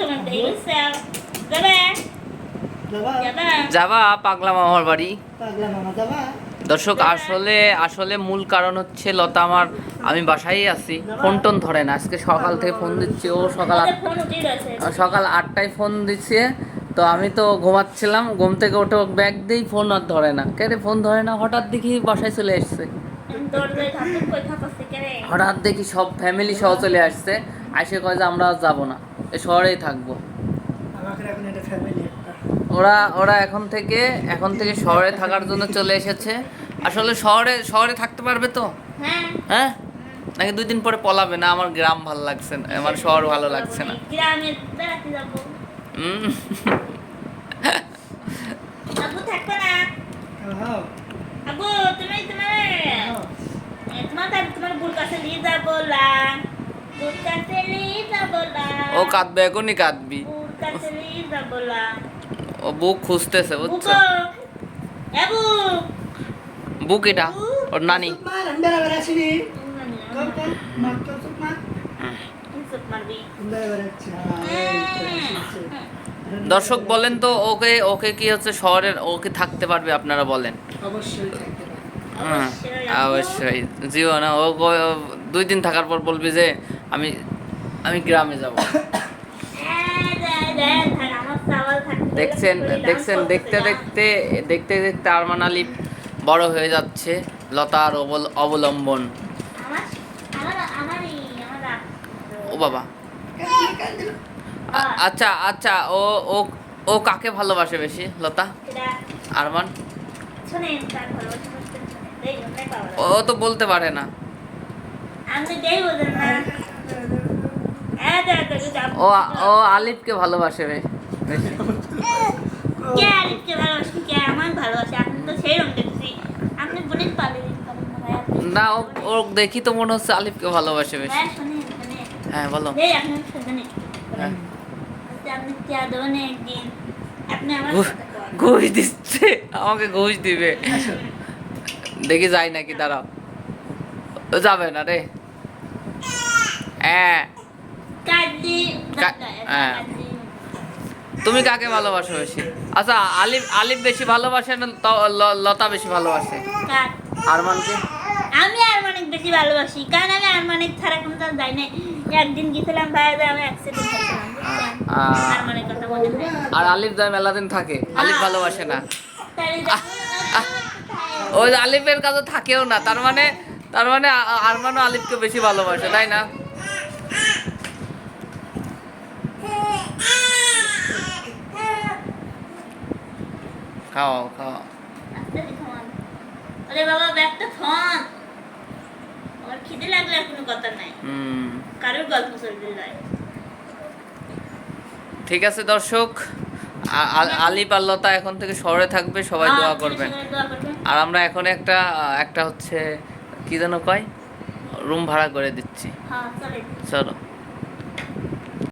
তোমার বুঝছাও যাবে? যাবা? যাবে? যাবা পাগলা মামার বাড়ি। পাগলা মামা যাবা? দর্শক আসলে আসলে মূল কারণ হচ্ছে লতা আমার আমি বাসায় আছি। ফোন টোন ধরে না। আজকে সকাল থেকে ফোন দিচ্ছি ও সকাল সকাল আটটায় ফোন দিচ্ছে। তো আমি তো ঘুমাচ্ছিলাম ঘুম থেকে উঠে ব্যাগ দিই ফোন আর ধরে না। কে ফোন ধরে না? হঠাৎ দেখি বাসায় চলে এসছে। হঠাৎ দেখি সব ফ্যামিলি সহ চলে আসছে। আসে কয় যে আমরা আর যাব না। শহরেই থাকব। ওরা ওরা এখন থেকে এখন থেকে শহরে থাকার জন্য চলে এসেছে। আসলে শহরে শহরে থাকতে পারবে তো? হ্যাঁ? হ্যাঁ নাকি দুই দিন পরে পলাবে? না আমার গ্রাম ভালো লাগছে না আমার শহর ভালো লাগছে না। তোমার তোমার কাছে নিয়ে যাব বুর কাছে নিয়ে ও কাঁদবে এখনই কাঁদবি। ও বুক খুঁজতেছে বুঝছ? বুক এটা ওর নানি। দর্শক বলেন তো ওকে ওকে কি হচ্ছে শহরের ওকে থাকতে পারবে আপনারা বলেন? হ্যাঁ, অবশ্যই। জিও না ও- দুই দিন থাকার পর বলবি যে আমি আমি গ্রামে যাব। দেখছেন দেখছেন, দেখতে দেখতে দেখতে দেখতে আরমান আলী বড় হয়ে যাচ্ছে লতার অবল- অবলম্বন। ও বাবা। আচ্ছা আচ্ছা ও ও ও কাকে ভালোবাসে বেশি, লতা? আরমান? ও তো বলতে পারে না আমি দেই বোঝেন না হ্যাঁ, দে, দে, দে, যাব। ও ও আলিফকে ভালোবাসে বে- বেশি কে আলিফকে ভালোবাসেন, কে আমার ভালোবাসে? আপনি তো সেইরকম দেখছি। আপনি বোনের পালে না ও ও দেখি তো মনে হচ্ছে আলিফকে ভালোবাসে বেশি। হ্যাঁ বলো আপনি হ্যাঁ আপনি একদিন। আপনি আমার। ঘুষ দিচ্ছে আমাকে ঘুষ দিবে দেখি যাই নাকি দাঁড়াও যাবে না রে হ্যাঁ হ্যাঁ। তুমি কাকে ভালোবাসো বেশি? আচ্ছা আলিফ আলিফ বেশি ভালোবাসে না লতা বেশি ভালোবাসে? আরমানকে? আমি আর অনেক বেশি ভালোবাসি কারণ আমি আর ছাড়া কোনো কাজ যাই নাই। একদিন গেছিলাম ভাইয়াতে আমি অ্যাক্সিডেন্ট আর আলিফ যায় মেলা দিন থাকে আলিফ ভালোবাসে না। ওই আলিফের কাছে থাকেও না তার মানে তার মানে আরমানও আলিফকে বেশি ভালোবাসে তাই না? খাও খাও। ওরে বাবা ব্যাগটা থন আমার খিদে লাগলে আর কোনো কথা নাই। হুম। কারোর গল্প চলবে নয় ঠিক আছে দর্শক। আ- আ- আর লতা এখন থেকে শহরে থাকবে সবাই দোয়া করবেন। আর আমরা এখন একটা একটা হচ্ছে কি যেন কয়? রুম ভাড়া করে দিচ্ছি। হ্যাঁ চলো।